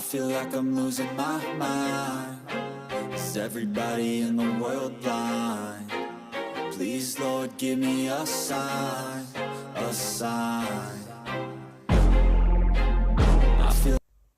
I feel like I'm losing my mind. Is everybody in the world blind? Please, Lord, give me a sign, a sign.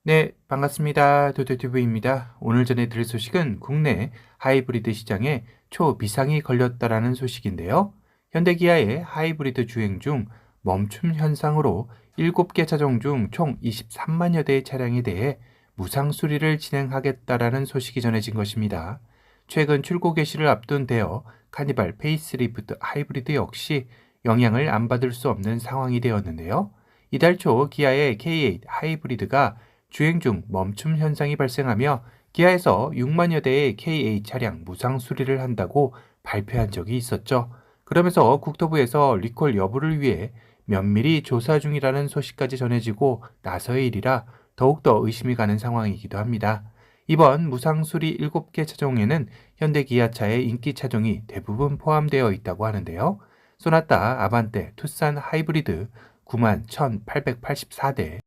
네, 반갑습니다. 도도튜브입니다. 오늘 전해드릴 소식은 국내 하이브리드 시장에 초비상이 걸렸다라는 소식인데요. 현대기아의 하이브리드 주행 중 멈춤 현상으로 7개 차종 중 총 23만여 대의 차량에 대해 무상 수리를 진행하겠다라는 소식이 전해진 것입니다. 최근 출고 개시를 앞둔 대여 카니발 페이스리프트 하이브리드 역시 영향을 안 받을 수 없는 상황이 되었는데요. 이달 초 기아의 K8 하이브리드가 주행 중 멈춤 현상이 발생하며 기아에서 6만여 대의 K8 차량 무상 수리를 한다고 발표한 적이 있었죠. 그러면서 국토부에서 리콜 여부를 위해 면밀히 조사 중이라는 소식까지 전해지고 나서의 일이라 더욱더 의심이 가는 상황이기도 합니다. 이번 무상 수리 7개 차종에는 현대 기아차의 인기 차종이 대부분 포함되어 있다고 하는데요. 소나타, 아반떼, 투싼 하이브리드 9만 1,884대,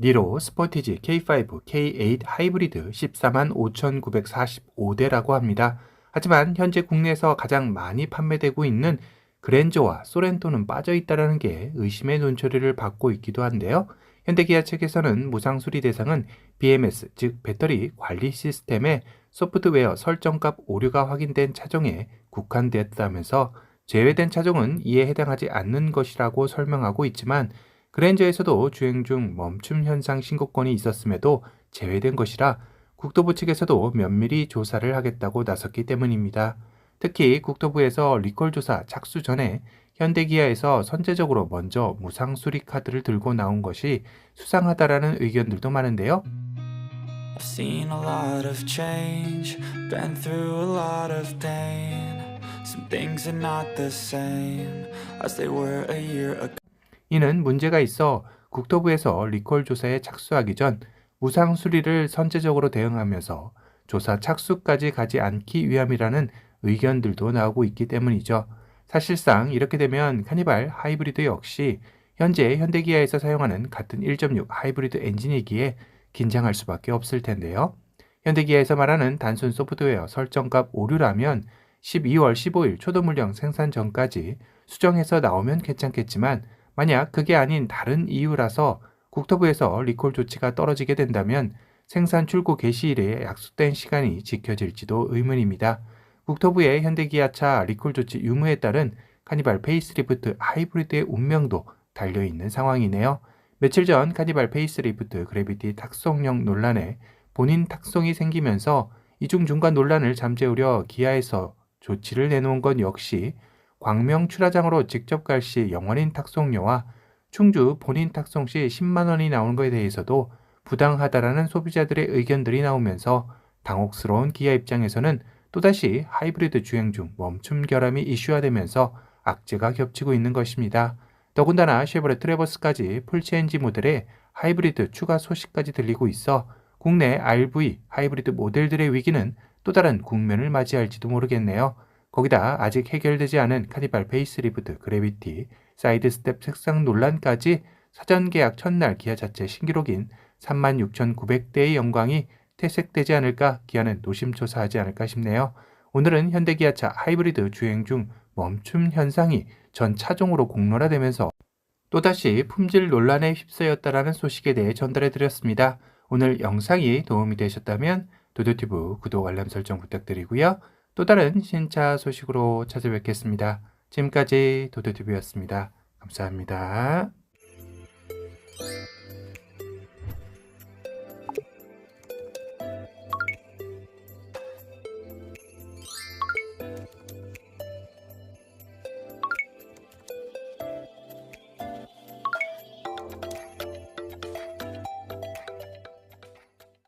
니로, 스포티지, K5, K8 하이브리드 14만 5,945대라고 합니다. 하지만 현재 국내에서 가장 많이 판매되고 있는 그랜저와 소렌토는 빠져 있다는 게 의심의 눈초리를 받고 있기도 한데요. 현대기아 측에서는 무상 수리 대상은 BMS 즉 배터리 관리 시스템의 소프트웨어 설정값 오류가 확인된 차종에 국한되었다면서 제외된 차종은 이에 해당하지 않는 것이라고 설명하고 있지만 그랜저에서도 주행 중 멈춤 현상 신고권이 있었음에도 제외된 것이라 국토부 측에서도 면밀히 조사를 하겠다고 나섰기 때문입니다. 특히 국토부에서 리콜 조사 착수 전에 현대기아에서 선제적으로 먼저 무상 수리 카드를 들고 나온 것이 수상하다라는 의견들도 많은데요. I've seen a lot of change, been through a lot of pain. Some things are not the same as they were a year ago. 이는 문제가 있어 국토부에서 리콜 조사에 착수하기 전 무상 수리를 선제적으로 대응하면서 조사 착수까지 가지 않기 위함이라는 의견들도 나오고 있기 때문이죠. 사실상 이렇게 되면 카니발 하이브리드 역시 현재 현대기아에서 사용하는 같은 1.6 하이브리드 엔진이기에 긴장할 수밖에 없을 텐데요. 현대기아에서 말하는 단순 소프트웨어 설정값 오류라면 12월 15일 초도 물량 생산 전까지 수정해서 나오면 괜찮겠지만 만약 그게 아닌 다른 이유라서 국토부에서 리콜 조치가 떨어지게 된다면 생산 출고 개시일에 약속된 시간이 지켜질지도 의문입니다. 국토부의 현대기아차 리콜 조치 유무에 따른 카니발 페이스리프트 하이브리드의 운명도 달려있는 상황이네요. 며칠 전 카니발 페이스리프트 그래비티 탁송령 논란에 본인 탁송이 생기면서 이중 중간 논란을 잠재우려 기아에서 조치를 내놓은 건 역시 광명 출하장으로 직접 갈 시 영원인 탁송료와 충주 본인 탁송 시 10만 원이 나오는 것에 대해서도 부당하다라는 소비자들의 의견들이 나오면서 당혹스러운 기아 입장에서는 또다시 하이브리드 주행 중 멈춤 결함이 이슈화되면서 악재가 겹치고 있는 것입니다. 더군다나 쉐보레 트레버스까지 풀체인지 모델의 하이브리드 추가 소식까지 들리고 있어 국내 RV 하이브리드 모델들의 위기는 또 다른 국면을 맞이할지도 모르겠네요. 거기다 아직 해결되지 않은 카니발 페이스리프트 그래비티 사이드 스텝 색상 논란까지 사전 계약 첫날 기아 자체 신기록인 36,900대의 영광이 퇴색되지 않을까 기아는 노심초사하지 않을까 싶네요. 오늘은 현대기아차 하이브리드 주행 중 멈춤 현상이 전 차종으로 공론화되면서 또다시 품질 논란에 휩싸였다라는 소식에 대해 전달해 드렸습니다. 오늘 영상이 도움이 되셨다면 도도튜브 구독 알람 설정 부탁드리고요. 또 다른 신차 소식으로 찾아뵙겠습니다. 지금까지 도도튜브였습니다. 감사합니다.